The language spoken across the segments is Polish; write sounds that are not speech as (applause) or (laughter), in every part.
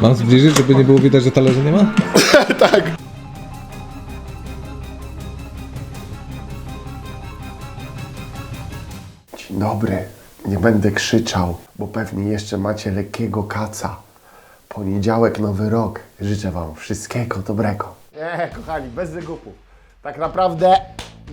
Mam zbliżyć, żeby nie było widać, że talerzy nie ma? (laughs) tak. Dzień dobry. Nie będę krzyczał, bo pewnie jeszcze macie lekkiego kaca. Poniedziałek, nowy rok. Życzę Wam wszystkiego dobrego. Nie, kochani, bez wygupów. Tak naprawdę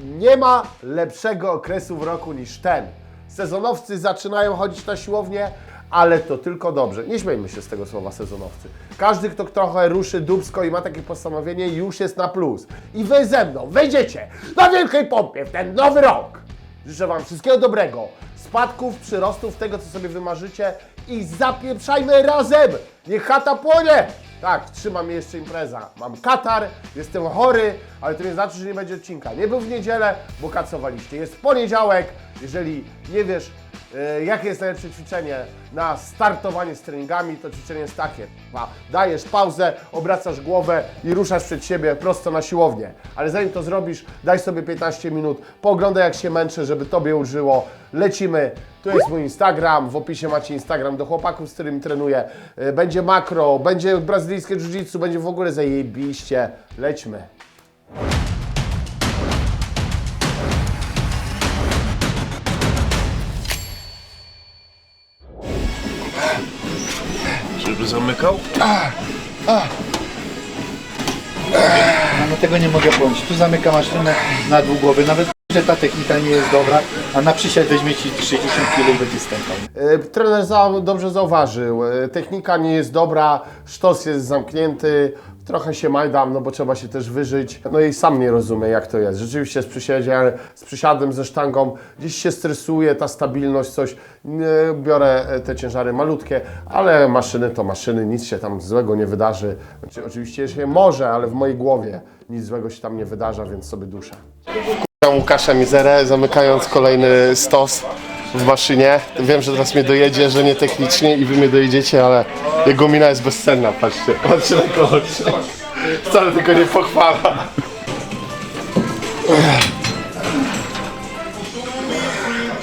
nie ma lepszego okresu w roku niż ten. Sezonowcy zaczynają chodzić na siłownię, ale to tylko dobrze. Nie śmiejmy się z tego słowa sezonowcy. Każdy, kto trochę ruszy dubsko i ma takie postanowienie, już jest na plus. I wy ze mną wejdziecie na wielkiej pompie w ten nowy rok. Życzę Wam wszystkiego dobrego, spadków, przyrostów, tego co sobie wymarzycie i zapieprzajmy razem! Niech chata płonie! Tak, trzyma jeszcze impreza. Mam katar, jestem chory, ale to nie znaczy, że nie będzie odcinka. Nie był w niedzielę, bo kacowaliście. Jest poniedziałek, jeżeli nie wiesz, jakie jest najlepsze ćwiczenie na startowanie z treningami, to ćwiczenie jest takie. Dajesz pauzę, obracasz głowę i ruszasz przed siebie prosto na siłownię. Ale zanim to zrobisz, daj sobie 15 minut, pooglądaj jak się męczę, żeby Tobie ulżyło. Lecimy. Tu jest mój Instagram, w opisie macie Instagram do chłopaków, z którymi trenuję. E, Będzie makro, będzie brazylijskie jiu-jitsu, będzie w ogóle zajebiście. Lećmy. Zamykał? No tego nie mogę pojąć. Tu zamykam maszynę na dół głowy. Nawet że ta technika nie jest dobra, a na przysiad weźmie ci 60 kg i będzie stękał. E, Trener za, dobrze zauważył. e, Technika nie jest dobra, sztos jest zamknięty, trochę się majdam, no bo trzeba się też wyżyć. No i sam nie rozumiem, jak to jest. Rzeczywiście z, przysiadzie, z przysiadem, ze sztangą gdzieś się stresuje, ta stabilność, coś. Biorę e, te ciężary malutkie, ale maszyny to maszyny, nic się tam złego nie wydarzy. Znaczy, oczywiście się może, ale w mojej głowie nic złego się tam nie wydarza, więc sobie duszę. Łukasza Mizerę, zamykając kolejny stos w maszynie. Wiem, że teraz mnie dojedzie, że nie technicznie i wy mnie dojedziecie, ale jego mina jest bezcenna, patrzcie. Patrzcie na to oczy. Wcale tego nie pochwala.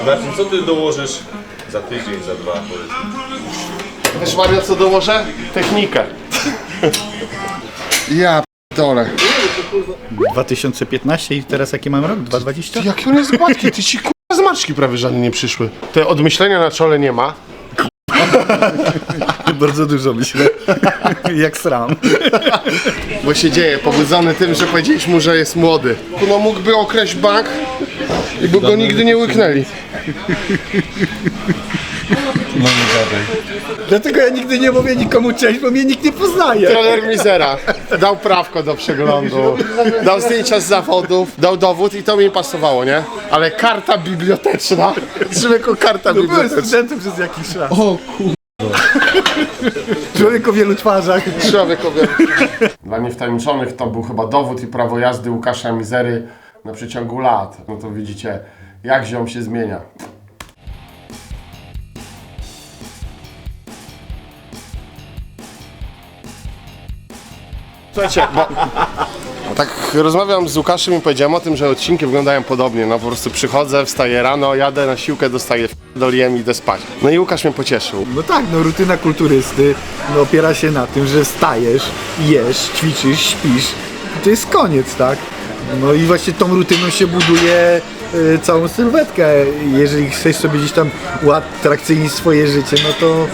Marcin, co ty dołożysz za tydzień, za dwa powiedzmy? Wiesz Mario, co dołożę? Technikę. Ja p***dolę. 2015 i teraz jaki mam rok? 2020? Jaki on jest gładki, ty ci zmarszczki prawie żadne nie przyszły. Te odmyślenia na czole nie ma. (laughs) Bardzo dużo myślę. (laughs) Jak sram. (laughs) Bo się dzieje, pobudzony tym, że powiedzieliśmy mu, że jest młody. No mógłby okraść bank i by go nigdy nie łyknęli. Dlatego ja nigdy nie mówię nikomu cześć, bo mnie nikt nie poznaje. Trener Mizera dał prawko do przeglądu, dał zdjęcia z zawodów, dał dowód i to mi pasowało, nie? Ale karta biblioteczna, człowieku karta Byłem biblioteczna. studentem przez jakiś czas. O Człowiek o wielu twarzach. Człowiekowie. Dla niewtajemniczonych to był chyba dowód i prawo jazdy Łukasza Mizery na przeciągu lat. No to widzicie, jak ziom się zmienia. Słuchajcie, bo tak rozmawiam z Łukaszem i powiedziałem o tym, że odcinki wyglądają podobnie. No po prostu przychodzę, wstaję rano, jadę na siłkę, dostaję dolijem i idę spać. No i Łukasz mnie pocieszył. No tak, no rutyna kulturysty no, opiera się na tym, że stajesz, jesz, ćwiczysz, śpisz. I to jest koniec, tak? No i właśnie tą rutyną się buduje y, całą sylwetkę. Jeżeli chcesz sobie gdzieś tam uatrakcyjnić swoje życie, no to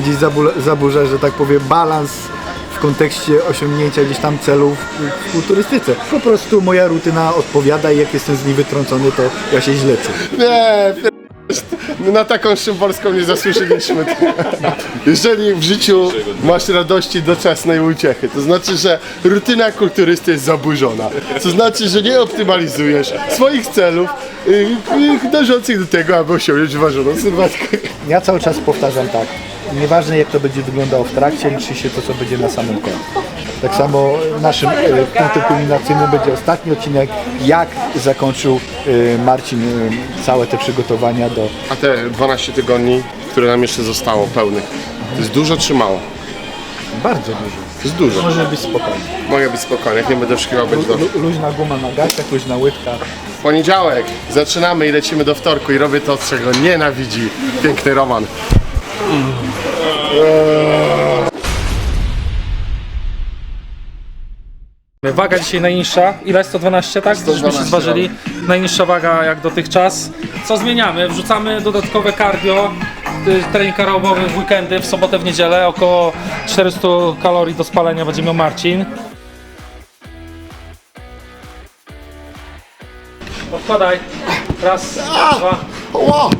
gdzieś zabula- zaburza, że tak powiem, balans w kontekście osiągnięcia gdzieś tam celów w kulturystyce. Po prostu moja rutyna odpowiada i jak jestem z niej wytrącony, to ja się źle czuję. Nie, na taką szymborską nie zasłużyliśmy. Jeżeli w życiu masz radości doczesnej uciechy, to znaczy, że rutyna kulturysty jest zaburzona. To znaczy, że nie optymalizujesz swoich celów y, y, dążących do tego, aby osiągnąć ważoną sylwetkę. Ja cały czas powtarzam tak. Nieważne jak to będzie wyglądało w trakcie, liczy się to, co będzie na samym końcu. Tak samo naszym e, punktem kulminacyjnym będzie ostatni odcinek, jak zakończył e, Marcin e, całe te przygotowania do... A te 12 tygodni, które nam jeszcze zostało pełnych, to jest dużo czy mało? Bardzo dużo. To jest dużo. Może być spokojnie. Mogę być spokojny, jak nie będę wszkiwał, będzie dobrze. Lu- Luźna guma na garściach, luźna łydka. Poniedziałek, zaczynamy i lecimy do wtorku i robię to, czego nienawidzi piękny Roman. Waga dzisiaj najniższa. Ile? 112, tak? Żeśmy się 112, zważyli. Najniższa waga jak dotychczas. Co zmieniamy? Wrzucamy dodatkowe cardio, y, trening aerobowy w weekendy, w sobotę, w niedzielę. Około 400 kalorii do spalenia będzie miał Marcin. Odkładaj. Raz, dwa, Ło!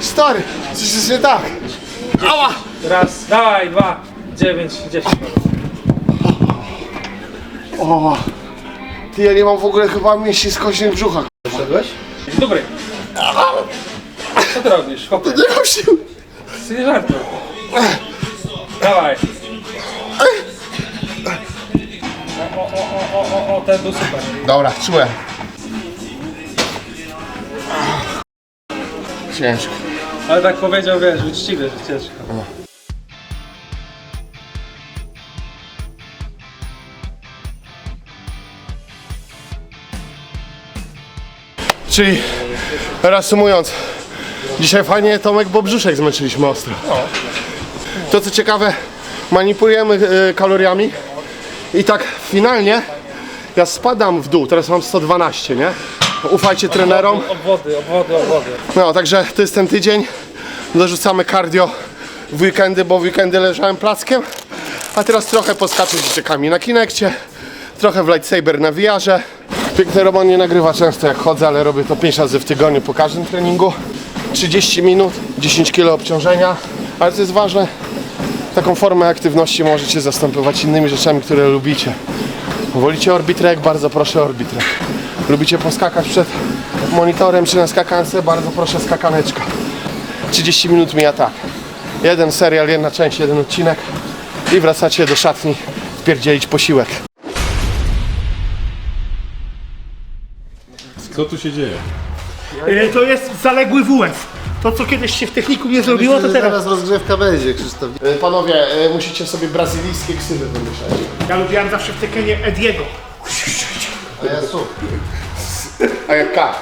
Stary! Coś jest nie tak! Ała! raz, dawaj, dwa, dziewięć, dziesięć. O! Ty, ja nie mam w ogóle chyba mięśni skośnych brzucha. Szedłeś? Dzień dobry. Co ty robisz? Chłopie, Nie mam sił! ty nie żartuj. Dawaj. O, o, o, o, o, o, ten był super. Dobra, czułem. Ciężko. Ale tak powiedział, wiesz, uczciwie, że ciężko. Czyli reasumując, dzisiaj fajnie Tomek, bo brzuszek zmęczyliśmy ostro. To co ciekawe, manipulujemy e, kaloriami i tak finalnie ja spadam w dół, teraz mam 112, nie? Ufajcie trenerom. Obwody, obwody, obwody. No, także to jest ten tydzień. Dorzucamy cardio w weekendy, bo w weekendy leżałem plackiem. A teraz trochę poskaczę z dzieciakami na Kinekcie, trochę w lightsaber na VR-ze. Piękny Roman nie nagrywa często jak chodzę, ale robię to 5 razy w tygodniu po każdym treningu. 30 minut, 10 kg obciążenia, ale co jest ważne, taką formę aktywności możecie zastępować innymi rzeczami, które lubicie. Wolicie Orbitrek? Bardzo proszę Orbitrek. Lubicie poskakać przed monitorem czy na skakance? Bardzo proszę skakaneczka. 30 minut mija tak. Jeden serial, jedna część, jeden odcinek i wracacie do szatni wpierdzielić posiłek. Co tu się dzieje? E, To jest zaległy WF. To co kiedyś się w techniku nie zrobiło, to teraz. rozgrzewka będzie, Krzysztof. E, Panowie, e, musicie sobie brazylijskie ksywy wymyślać. Ja lubiłem zawsze w Tekenie Ediego. A ja słuch. A jak K?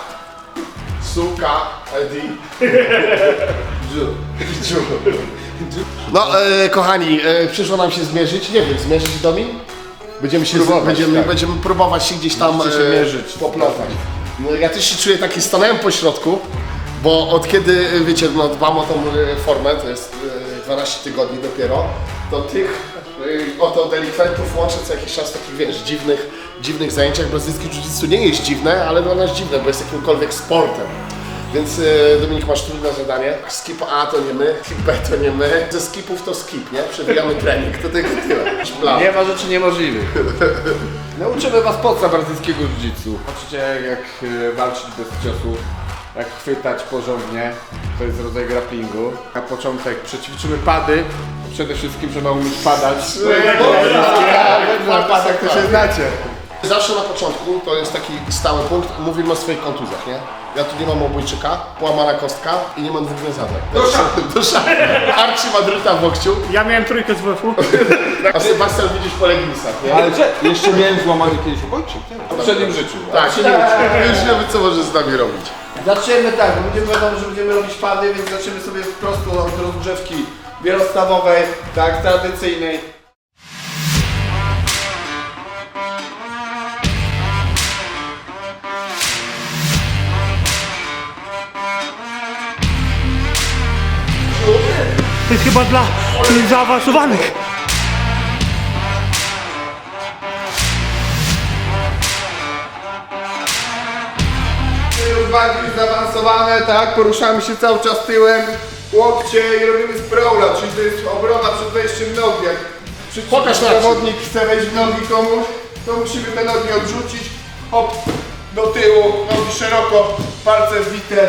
Suka, Edi. (laughs) No, e, kochani, e, przyszło nam się zmierzyć. Nie wiem, zmierzyć Domin? Będziemy się Próbować, będziemy, tak. będziemy próbować się gdzieś tam Musicie się e, mierzyć. No, ja też się czuję taki stanąłem po środku, bo od kiedy, e, wiecie, no, dbam o tą e, formę, to jest e, 12 tygodni dopiero, to tych oto delikwentów łączę co jakiś czas w takich, wiesz, dziwnych, dziwnych zajęciach. Brazylijskie jiu-jitsu nie jest dziwne, ale dla nas dziwne, bo jest jakimkolwiek sportem. Więc e, Dominik, masz trudne zadanie. Skip A to nie my, skip B to nie my. Ze skipów to skip, nie? Przewijamy trening, to tylko tyle. Plan. Nie ma rzeczy niemożliwych. (laughs) Nauczymy was podstaw brazylijskiego jiu-jitsu. Uczycie jak e, walczyć bez ciosu, jak chwytać porządnie. To jest rodzaj grapplingu. Na początek przećwiczymy pady. Przede wszystkim trzeba umieć padać. Na padach to się znacie. Zawsze na początku, to jest taki stały punkt, mówimy o swoich kontuzjach, nie? Ja tu nie mam obojczyka, połamana kostka i nie mam dwóch wiązanek. Do szafy. (laughs) Do szafy. Archie ma druta w łokciu, Ja miałem trójkę z WF-u. (laughs) a Sebastian widzisz po leginsach, nie? Ale jeszcze miałem złamany kiedyś obojczyk. W poprzednim życiu. Tak, się nie uczy. Już wiemy, co może z nami robić. Zaczniemy tak, bo będziemy wiadomo, że będziemy robić pady, więc zaczniemy sobie prosto od rozgrzewki wielostawowej, tak, tradycyjnej. To jest chyba dla zaawansowanych. już bardziej zaawansowane, tak, poruszamy się cały czas tyłem, łokcie i robimy sprawla, czyli to jest obrona przed wejściem nogi. Jak Pokaż na zawodnik chce wejść w nogi komuś, to musimy te nogi odrzucić, hop, do tyłu, nogi szeroko, palce wbite,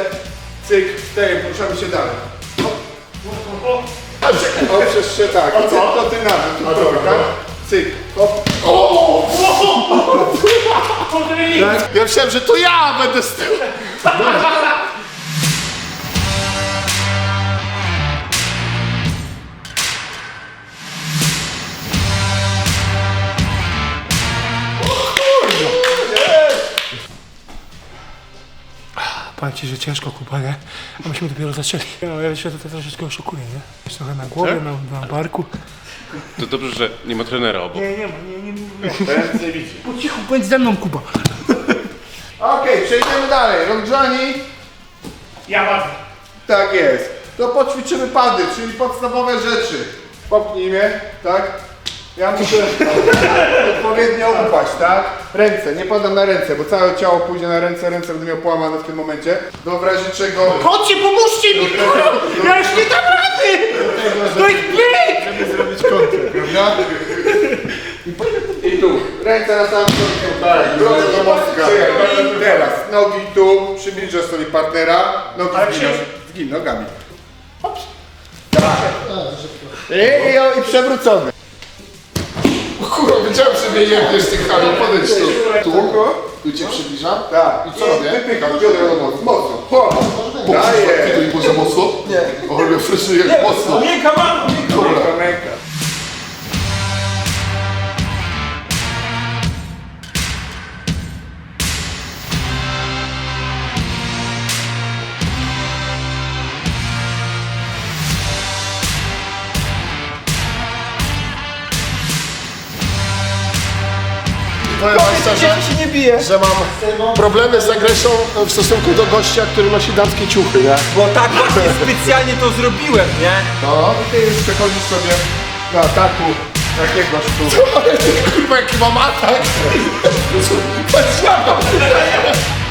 cyk, tej, poruszamy się dalej. Hop. O, przez się tak, cyk, to ty nawet, tu tak, cyk, hop. Ja myślałem, że to ja będę z tyłu. Ci, że ciężko kupa, nie? A myśmy dopiero zaczęli. No, ja się tutaj troszeczkę oszukuję, nie? Jest trochę na głowie, na, na barku. To dobrze, że nie ma trenera obok. Nie, nie ma, nie, nie, nie. Widzi. Po cichu, bądź ze mną, Kuba. Okej, przejdziemy dalej. Rozgrzani. Ja was. Tak jest. To poćwiczymy pady, czyli podstawowe rzeczy. Popchnij mnie, tak? Ja muszę odpowiednio upaść, tak? Ręce, nie padam na ręce, bo całe ciało pójdzie na ręce, ręce będę miał połamane w tym momencie. Do w razie czego... Chodźcie, pomóżcie mi, kurwa! Ja już nie dam rady! To jest bieg! Żeby zrobić kontrę, prawda? I tu, ręce na samym końcu, tak, drodze do mostka. I teraz, nogi tu, przybliżasz sobie partnera, nogi zginasz, zgin nogami. Hops. I, i, I przewrócony. Że mnie jebniesz tych Halo, podejdź tu. Tu? Tu cię przybliżam? Tak, I co robię? Wypycham, biodra do mocno. Ho, daję. Było za mocno? Nie. O, ale freszy jak mocno. Miękka mam! Ręka. Powiem wam szczerze, że mam problemy z agresją w stosunku do gościa, który nosi damskie ciuchy, nie? Bo tak właśnie specjalnie to zrobiłem, nie? No, i ty już przechodzisz sobie do ataku jakiegoś tu. (laughs) Kurwa jaki mam atak! Tak (laughs)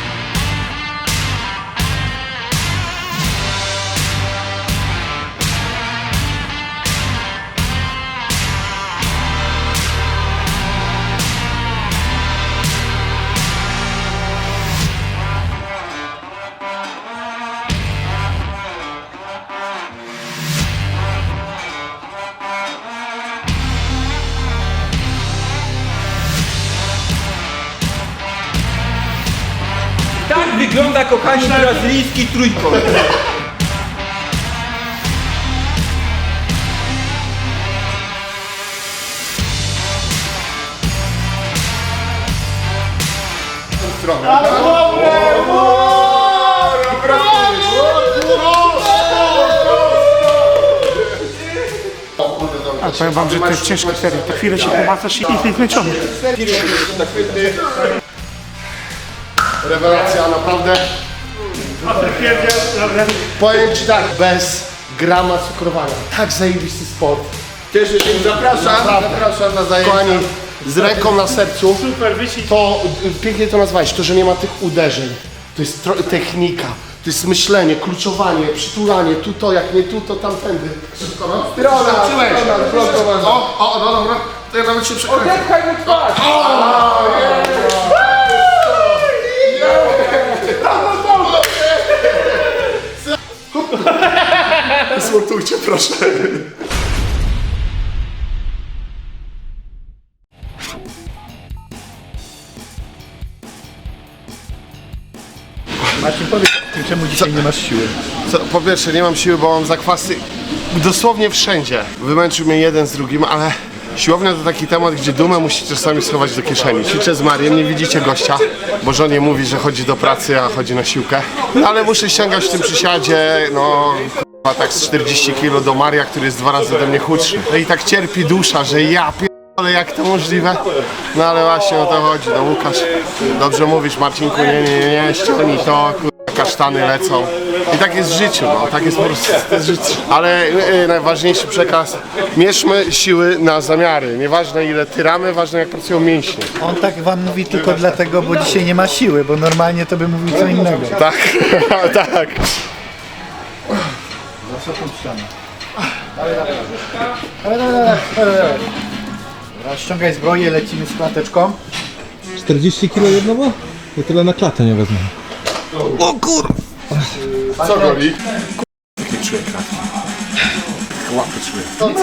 kochani, brazylijski trójkąt. A powiem wam, że to jest ciężka seria. Po chwilę się pomacasz i jesteś zmęczony. Rewelacja, naprawdę. Powiem ci tak, bez grama cukrowania. Tak zajebisty sport. Cieszę się, zapraszam, zapraszam na zajęcia. Kochani, z ręką na sercu, Super, wyścig. to y, pięknie to nazwałeś, to, że nie ma tych uderzeń. To jest tro- technika, to jest myślenie, kluczowanie, przytulanie, tu to, jak nie tu, to tamtędy. Wszystko, no? Strona, Zobaczyłeś. strona zblokowana. O, o, no dobra, to ja nawet się przekręcę. (laughs) Zmontujcie proszę. Marcin, powiedz, czemu dzisiaj nie masz siły? Co, po pierwsze, nie mam siły, bo mam zakwasy dosłownie wszędzie. Wymęczył mnie jeden z drugim, ale siłownia to taki temat, gdzie dumę musicie czasami schować do kieszeni. Ćwiczę z Mariem, nie widzicie gościa, bo żonie mówi, że chodzi do pracy, a chodzi na siłkę. No, ale muszę ściągać w tym przysiadzie, no... k***a, tak z 40 kg do Maria, który jest dwa razy ode mnie chudszy. No i tak cierpi dusza, że ja ale jak to możliwe? No ale właśnie o to chodzi, no Łukasz, dobrze mówisz Marcinku, nie, nie, nie, ściągnij to, kurwa, kasztany lecą. I tak jest w życiu, no, tak jest po prostu życie. Ale y, najważniejszy przekaz, mierzmy siły na zamiary, nieważne ile tyramy, ważne jak pracują mięśnie. On tak wam mówi tylko dlatego, bo dzisiaj nie ma siły, bo normalnie to by mówił co innego. Tak, (laughs) tak. Dawaj, dawaj, dawaj, dawaj, dawaj. Dobra, ściągaj zbroję, lecimy z klateczką. 40 kg jedno było? Ja tyle na klatę nie wezmę. Co goli?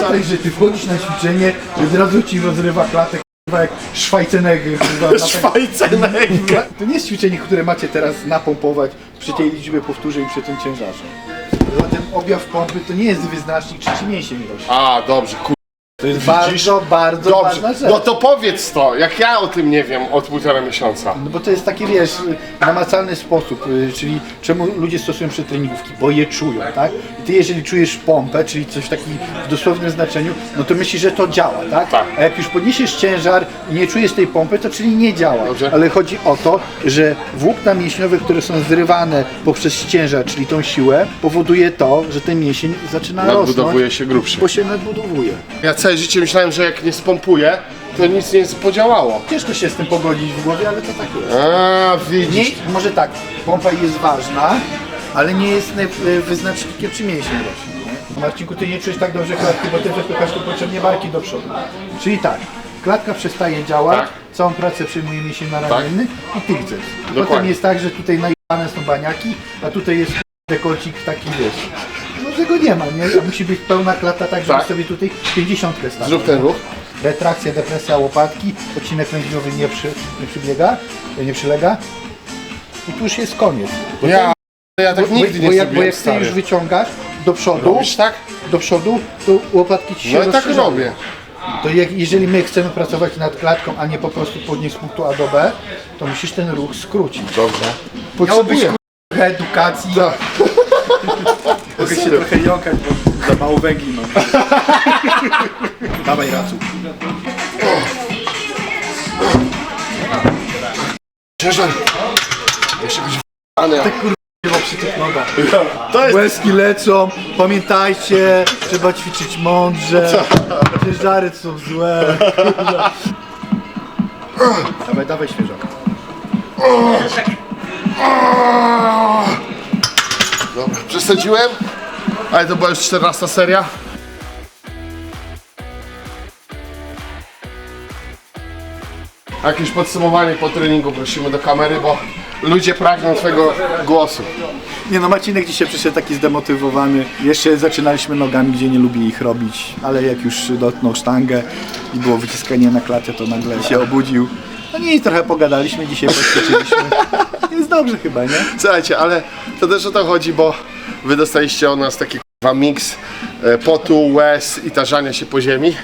Tak, że ty wchodzisz na ćwiczenie i od razu ci rozrywa klatę, kurwa, jak Schweizenegger. kurwa, na ten- Schweizenegger. To nie jest ćwiczenie, które macie teraz napompować przy tej liczbie powtórzeń przy tym ciężarze. Zatem objaw pompy to nie jest wyznacznik, czy ci mięsień rośnie. A, dobrze, kur... To jest bardzo, bardzo Dobrze, ważna rzecz. no to powiedz to, jak ja o tym nie wiem od półtora miesiąca. No bo to jest taki, wiesz, namacalny sposób, y, czyli czemu ludzie stosują przetreningówki, bo je czują, tak? I ty jeżeli czujesz pompę, czyli coś w takim w dosłownym znaczeniu, no to myślisz, że to działa, tak? Tak. A jak już podniesiesz ciężar i nie czujesz tej pompy, to czyli nie działa. Dobrze. Ale chodzi o to, że włókna mięśniowe, które są zrywane poprzez ciężar, czyli tą siłę, powoduje to, że ten mięsień zaczyna rosnąć, Nadbudowuje się grubszy. bo się nadbudowuje. Ja całe życie myślałem, że jak nie spompuję, to nic nie podziałało. Ciężko się z tym pogodzić w głowie, ale to tak jest. A, widzisz. Nie, może tak, pompa jest ważna, ale nie jest naj- wyznacznikiem czy mięśnie rośnie. nie? Marcinku, ty nie czujesz tak dobrze klatki, bo ty wypychasz tu potrzebnie barki do przodu. Czyli tak, klatka przestaje działać, Tak. całą pracę przyjmuje mięsień naramienny i ty chcesz. Potem Dokładnie. jest tak, że tutaj najebane są baniaki, a tutaj jest dekolcik taki, wiesz. Tego nie ma, nie? A musi być pełna klata tak, żeby Tak. sobie tutaj 50 stawić. Zrób ten ruch. Retrakcja, depresja łopatki, odcinek lędźwiowy nie, przy, nie przybiega, nie przylega. I tu już jest koniec. Bo Ja, ja tak bo, nigdy bo, nie jak, bo zrobiłem, jak ty stary. już wyciągasz do przodu, Robisz tak? do przodu, to łopatki ci się No i tak rozszerzają. robię. To jak, jeżeli my chcemy pracować nad klatką, a nie po prostu podnieść z punktu A do B, to musisz ten ruch skrócić. Dobrze. Potrzebujesz trochę edukacji. Tak. (laughs) Mogę się trochę jąkać, bo za mało węgli mam. Dawaj racu. Chyba przy tych nogach. To jest... Łezki leczą, pamiętajcie, trzeba ćwiczyć mądrze, ciężary są złe. dawaj, dawaj świeżak. Dobra, przesadziłem. Ale to była już 14 seria. Jakieś podsumowanie po treningu prosimy do kamery, bo ludzie pragną twojego głosu. Nie no, Marcinek dzisiaj przyszedł taki zdemotywowany. Jeszcze zaczynaliśmy nogami, gdzie nie lubi ich robić, ale jak już dotknął sztangę i było wyciskanie na klatę, to nagle się obudził. No nie, i trochę pogadaliśmy, dzisiaj poćwiczyliśmy. (laughs) Jest dobrze chyba, nie? Słuchajcie, ale to też o to chodzi, bo wy dostaliście od nas taki k***wa miks e, potu, łez i tarzania się po ziemi.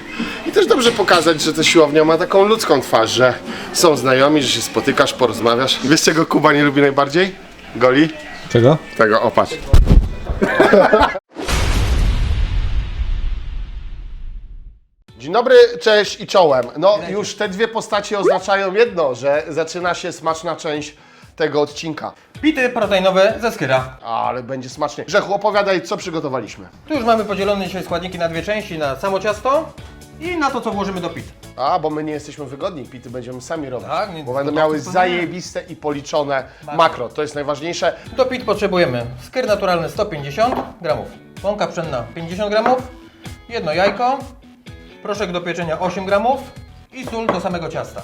I też dobrze pokazać, że ta siłownia ma taką ludzką twarz, że są znajomi, że się spotykasz, porozmawiasz. Wiesz czego Kuba nie lubi najbardziej? Goli? Czego? Tego, opatrz. (laughs) Dzień dobry, cześć i czołem. No już te dwie postacie oznaczają jedno, że zaczyna się smaczna część tego odcinka. Pity proteinowe ze skyra. Ale będzie smacznie. Grzechu, opowiadaj, co przygotowaliśmy. Tu już mamy podzielone dzisiaj składniki na dwie części, na samo ciasto i na to, co włożymy do pit. A, bo my nie jesteśmy wygodni, pity będziemy sami robić. Tak, więc bo będą miały zajebiste i policzone makro. To jest najważniejsze. Do pit potrzebujemy skyr naturalny 150 gramów, mąka pszenna 50 gramów, jedno jajko, proszek do pieczenia 8 gramów i sól do samego ciasta.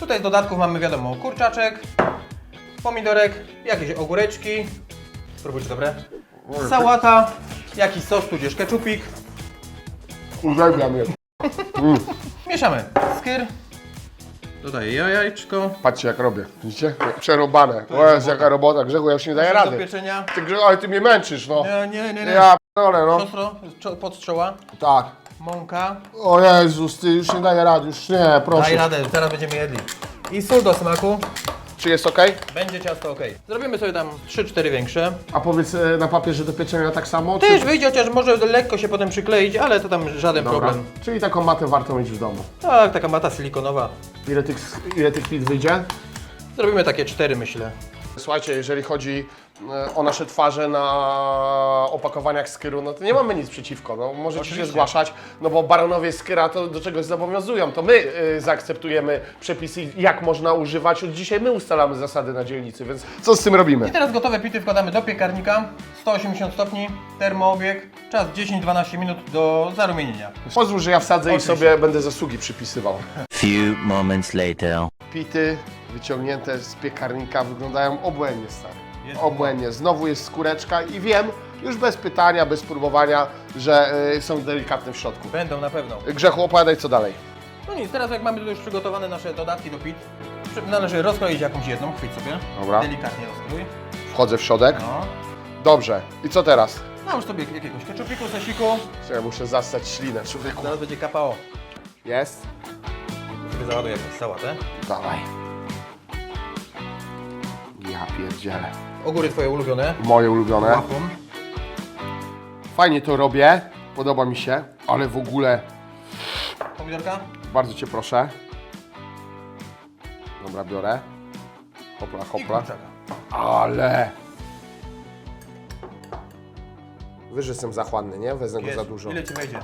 Tutaj z dodatków mamy wiadomo kurczaczek, pomidorek, jakieś ogóreczki, spróbujcie dobre, sałata, jakiś sos tudzież keczupik, Uwielbiam je. mieszamy skyr, dodaję jajeczko, Patrzcie jak robię. Widzicie? Przerobane. O Jezu, jaka robota. Grzechu, ja już nie daję do rady. pieczenia, Ty, Grzechu, ale ty mnie męczysz, no. nie, nie, nie, nie. Ja p***dolę, no. Siostro, czo- podstrzała, Tak. mąka, O Jezus, ty już nie daję rady, już nie, daj proszę. radę, zaraz będziemy jedli. I sól do smaku, Czy jest ok? będzie ciasto ok. Zrobimy sobie tam 3-4 większe. A powiedz e, na papierze do pieczenia tak samo? Też wyjdzie, chociaż może lekko się potem przykleić, ale to tam żaden Dobra. problem. Czyli taką matę warto mieć w domu. Tak, taka mata silikonowa. Ile tych, ile tych pit wyjdzie? Zrobimy takie 4 myślę. Słuchajcie, jeżeli chodzi o nasze twarze na opakowaniach Skyru, no to nie mamy nic przeciwko. No, możecie się zgłaszać, no bo baronowie Skyra to do czegoś zobowiązują. To my y, zaakceptujemy przepisy, jak można używać. Od dzisiaj my ustalamy zasady na dzielnicy, więc co z tym robimy? I teraz gotowe pity wkładamy do piekarnika. 180 stopni, termoobieg, czas 10-12 minut do zarumienienia. Pozwól, że ja wsadzę Oczywiście. i sobie będę zasługi przypisywał. Few moments later. Pity wyciągnięte z piekarnika wyglądają obłędnie, stary. Obłędnie. Znowu jest skóreczka i wiem, już bez pytania, bez próbowania, że y, są delikatne w środku. Będą na pewno. Grzechu, opowiadaj co dalej. No nic, teraz jak mamy tu już przygotowane nasze dodatki do pit, przy- należy rozkroić jakąś jedną, chwyć sobie. Dobra. Delikatnie rozkrój. Wchodzę w środek. No. Dobrze. I co teraz? Nałóż sobie jakiegoś keczupiku, sosiku. Ja muszę zastać ślinę, człowieku. Zaraz będzie kapało. Jest? Sobie załaduję jakąś sałatę. Dawaj. Ja pierdzielę. Ogóry twoje ulubione. Moje ulubione. Łapą. Fajnie to robię. Podoba mi się. Ale w ogóle Pomidorka. bardzo cię proszę. Dobra, biorę. Hopla, I hopla. kurczaka. Ale... Wiesz, że jestem zachłanny, nie? Wezmę go Jest. za dużo. Ile ci wejdzie?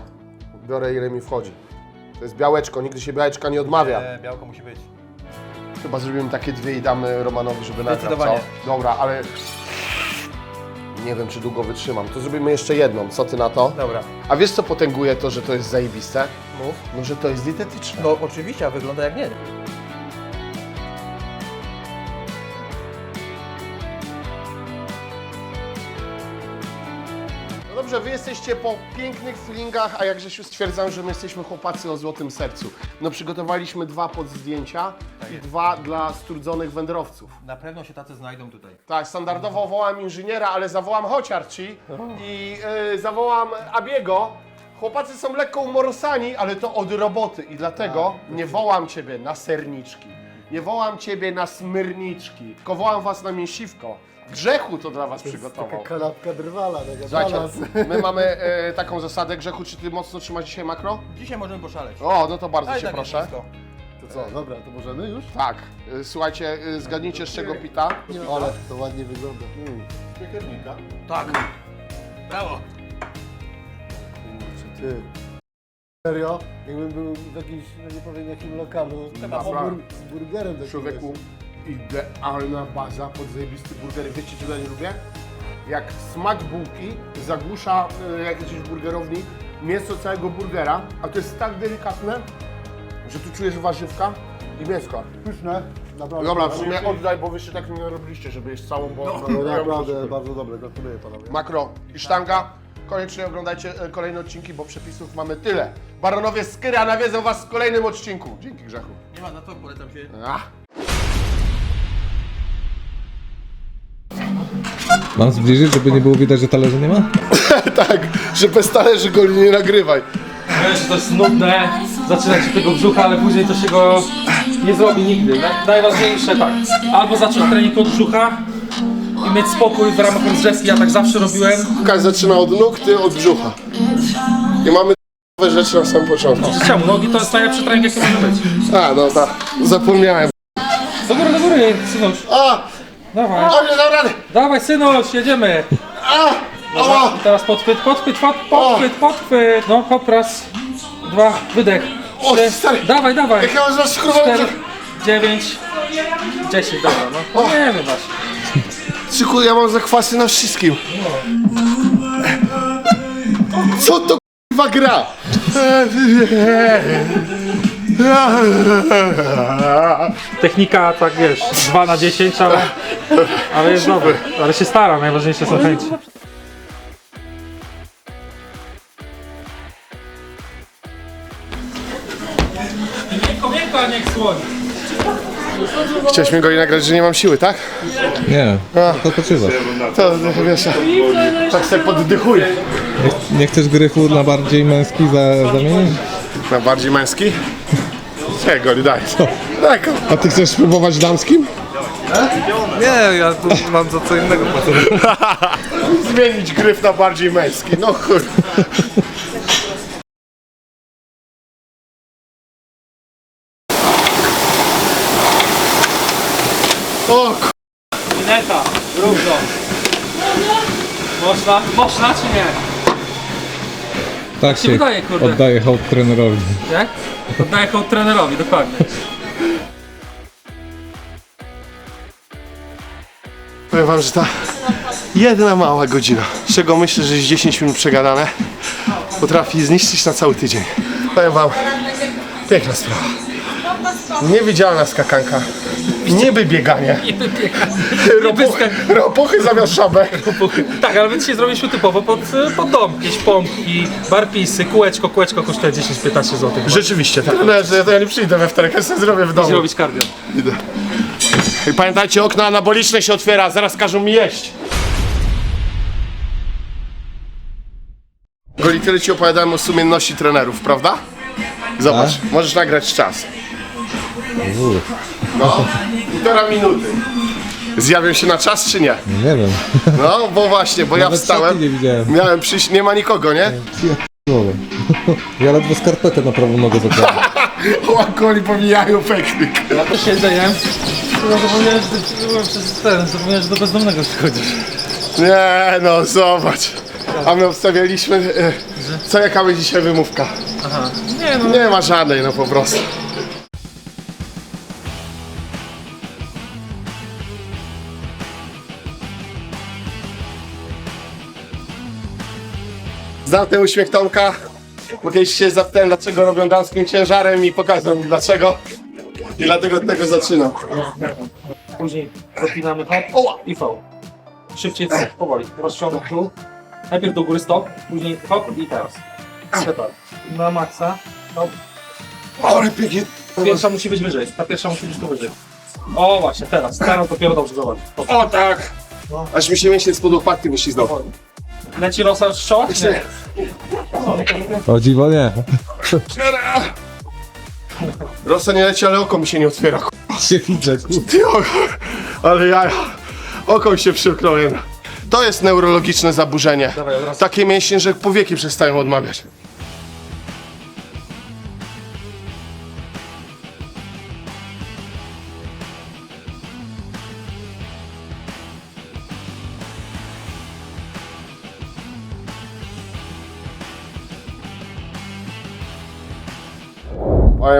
Biorę ile mi wchodzi. To jest białeczko, nigdy się białeczka nie odmawia. E, białko musi być. Chyba zrobimy takie dwie i damy Romanowi, żeby nagrał, co? Zdecydowanie. Dobra, ale... Nie wiem, czy długo wytrzymam. To zrobimy jeszcze jedną. Co ty na to? Dobra. A wiesz, co potęguje to, że to jest zajebiste? Mów. No, że to jest dietetyczne. No oczywiście, a wygląda jak nie. Jesteście po pięknych feelingach, a jak Grzesiu stwierdzam, że my jesteśmy chłopacy o złotym sercu. No przygotowaliśmy dwa podzdjęcia i dwa dla strudzonych wędrowców. Na pewno się tacy znajdą tutaj. Tak, standardowo wołam inżyniera, ale zawołam Hociarci i y, zawołam Abiego. Chłopacy są lekko umorosani, ale to od roboty i dlatego nie wołam ciebie na serniczki. Nie wołam ciebie na smyrniczki, tylko wołam was na mięsiwko. Grzechu to dla was przygotował. Kanapka drwala, taka Słuchajcie, my mamy e, taką zasadę, Grzechu, czy ty mocno trzymasz dzisiaj makro? Dzisiaj możemy poszaleć. O, no to bardzo Ale cię tak jest proszę. blisko. To co, dobra, to możemy już? Tak, e, słuchajcie, e, zgadnijcie z czego pita. Ale to ładnie wygląda. Piekarnika. Tak. Brawo. Kurczę, ty. Serio? Jakbym był w jakimś, no nie powiem jakim lokalu, Chyba z, bur- z burgerem takim Człowieku, idealna baza pod zajebisty burgery. Wiecie, czego ja nie lubię? Jak smak bułki zagłusza e, jak jesteś w burgerowni mięso całego burgera, a to jest tak delikatne, że tu czujesz warzywka i mięsko. Pyszne, naprawdę. Dobra, w sumie oddaj, bo wy się tak nie robiliście, żeby jeść całą, bo... No, naprawdę bardzo dobre, gratuluję panowie. Makro i sztanga. Koniecznie oglądajcie e, kolejne odcinki, bo przepisów mamy tyle. Baronowie Skyra nawiedzą was w kolejnym odcinku. Dzięki Grzechu. Nie ma na to, polecam się. Ach. Mam zbliżyć, żeby nie było widać, że talerzy nie ma? (laughs) tak, że bez talerzy go nie nagrywaj. Wiesz, to jest nudne, zaczynać od tego brzucha, ale później to się go nie zrobi nigdy. Naj- Najważniejsze tak, albo zacząć trening od brzucha i mieć spokój w ramach rozgrzewki, ja tak zawsze robiłem. Łukasz zaczyna od nóg, ty od brzucha. I mamy nowe rzeczy na samym początku. Czemu? Nogi to jest najlepszy trening jaki może być. A, no tak, zapomniałem. Do góry, do góry, synuś. A, Dawaj, nie dam rady. dawaj synuś, jedziemy. A, Dobra, o, i teraz podchwyt, podchwyt, pod, podchwyt, podchwyt. No, hop, raz, dwa, wydech. O, Trzy. stary. Dawaj, dawaj. jak ja mam zaraz. Cztery, dziewięć, dziesięć, dobra, no. No nie wiem właśnie. Krzyku, ja mam zakwasy na wszystkim. Co to kurwa gra? Technika, tak wiesz, 2 na 10, ale, ale jest dobry. Ale się stara, najważniejsze są chęci. A. Chciałeś mnie go i nagrać, że nie mam siły, tak? Nie, to poczywasz. To wiesz, tak sobie poddychuję. Nie, nie chcesz grychu na bardziej męski za, zamienić? Na bardziej męski? Nie, Goli, daj. Daj go. A ty chcesz spróbować damskim? Nie, ja tu mam za co innego (laughs) Zmienić gryf na bardziej męski, no kur... O kur... Mineta, równo. Można? Można czy nie? Tak się wydaje, kurde. oddaje hołd trenerowi. Jak? Oddaję hołd trenerowi, dokładnie. Powiem wam, że ta jedna mała godzina, z czego myślę, że jest 10 minut przegadane, potrafi zniszczyć na cały tydzień. Powiem wam, piękna sprawa. Niewidzialna skakanka, niby bieganie, ropuchy, ropuchy zamiast szabek. Tak, ale my dzisiaj zrobiliśmy typowo pod, pod dom. Jakieś pompki, barpisy, kółeczko, kółeczko kosztuje 10-15 zł. Rzeczywiście, tak. No, że to ja nie przyjdę we wtorek, ja sobie zrobię w domu. robić cardio. I pamiętajcie, okno anaboliczne się otwiera, zaraz każą mi jeść. Goli, tyle ci opowiadałem o sumienności trenerów, prawda? Zobacz, możesz nagrać czas. No, półtora minuty. Zjawią się na czas czy nie? Nie wiem. No, bo właśnie, bo ja Nawet wstałem, szatni nie widziałem. miałem przyjść, nie ma nikogo, nie? Dobra. Ja ledwo skarpetę na prawą nogę zakładam. Łakoli (laughs) pomijają peknik. Ja też siedzeniem. Ja zapomniałem, że byłem przez ten, zapomniałem, że do bezdomnego przychodzisz. Nie no, zobacz. A my obstawialiśmy, e, co jaka będzie dzisiaj wymówka. Aha. Nie no, Nie ma żadnej, no po prostu. Znam ten uśmiech Tomka, bo kiedyś się zapytałem, dlaczego robią damskim ciężarem i pokazał mi dlaczego. I dlatego od tego zaczynam. później dopinamy hop i V. Szybciej, powoli. Rozciągnął tu. Najpierw do góry stop, później hop i teraz. Super. Na maksa. Hop. Ale pięknie. Pierwsza musi być wyżej. Ta pierwsza musi być tu wyżej. O właśnie, teraz. Teraz dopiero dobrze, zobacz. O tak! Aż mi się mięśnie spod łopatki wyślizgnął. Leci rosa z czoła? Nie. O dziwo nie. Rosa nie leci, ale oko mi się nie otwiera. Się widzę. Ty, oko, ale ja, oko mi się przykroję. To jest neurologiczne zaburzenie. Takie mięśnie, że powieki przestają odmawiać.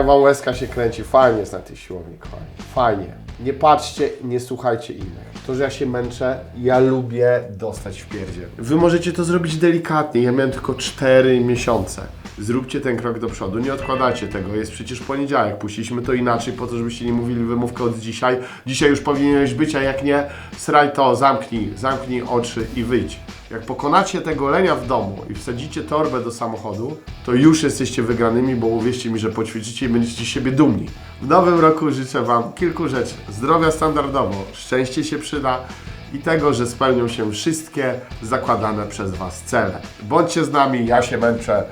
Wam, łezka się kręci. Fajnie jest na tej siłowni, kochani. Fajnie. Nie patrzcie, nie słuchajcie innych. To, że ja się męczę, ja lubię dostać w pierdzie. Wy możecie to zrobić delikatnie. Ja miałem tylko 4 miesiące. Zróbcie ten krok do przodu, nie odkładajcie tego. Jest przecież poniedziałek. Puściliśmy to inaczej, po to, żebyście nie mówili wymówkę od dzisiaj. Dzisiaj już powinieneś być, a jak nie, sraj to, zamknij, zamknij oczy i wyjdź. Jak pokonacie tego lenia w domu i wsadzicie torbę do samochodu, to już jesteście wygranymi, bo uwierzcie mi, że poćwiczycie i będziecie siebie dumni. W nowym roku życzę Wam kilku rzeczy. Zdrowia standardowo, szczęście się przyda i tego, że spełnią się wszystkie zakładane przez Was cele. Bądźcie z nami, ja się męczę.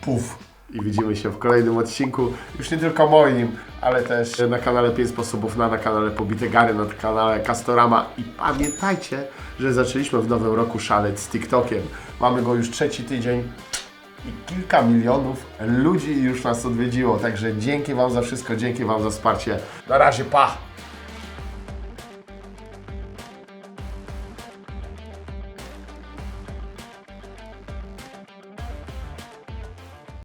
Puf. I widzimy się w kolejnym odcinku, już nie tylko moim, ale też na kanale 5 sposobów na, na kanale Pobite Gary, na kanale Castorama. I pamiętajcie, że zaczęliśmy w nowym roku szaleć z TikTokiem. Mamy go już trzeci tydzień i kilka milionów ludzi już nas odwiedziło. Także dzięki Wam za wszystko, dzięki Wam za wsparcie. Na razie, pa!